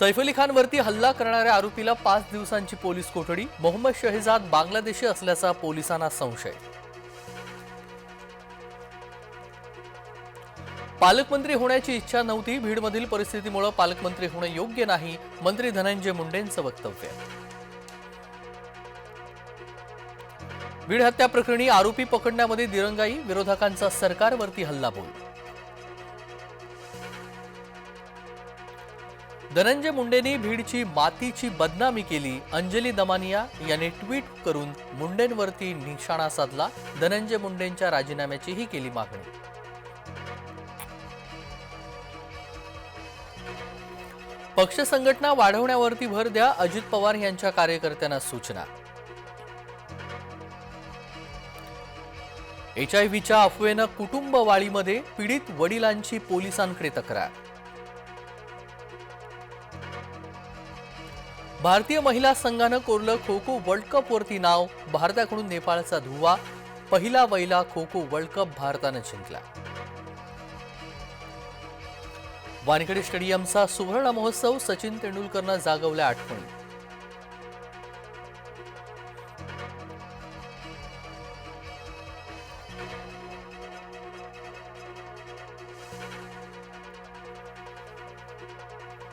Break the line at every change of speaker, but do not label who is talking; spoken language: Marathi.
सैफ अली खानवरती हल्ला करणाऱ्या आरोपीला पाच दिवसांची पोलीस कोठडी मोहम्मद शहजाद बांगलादेशी असल्याचा पोलिसांना संशय. पालकमंत्री होण्याची इच्छा नव्हती भीडमधील परिस्थितीमुळे पालकमंत्री होणं योग्य नाही मंत्री धनंजय मुंडेंचं वक्तव्य. बीड हत्या प्रकरणी आरोपी पकडण्यामध्ये दिरंगाई विरोधकांचा सरकारवरती हल्ला बोल धनंजय मुंडेंनी भीडची मातीची बदनामी केली. अंजली दमानिया यांनी ट्विट करून मुंडेंवरती निशाणा साधला. धनंजय मुंडेंच्या राजीनाम्याचीही केली मागणी. पक्ष संघटना वाढवण्यावरती भर द्या अजित पवार यांच्या कार्यकर्त्यांना सूचना. एच अफवेनं कुटुंब अफवेनं कुटुंबवाळीमध्ये पीडित वडिलांची पोलिसांकडे तक्रार. भारतीय महिला संघानं कोरलं खो खो वर्ल्ड कप वरती नाव भारताकडून नेपाळचा धुवा पहिला वैला खो खो वर्ल्ड कप भारतानं जिंकला. वानखेडे स्टेडियमचा सुवर्ण महोत्सव सचिन तेंडुलकरनं जागवल्या आठवणी.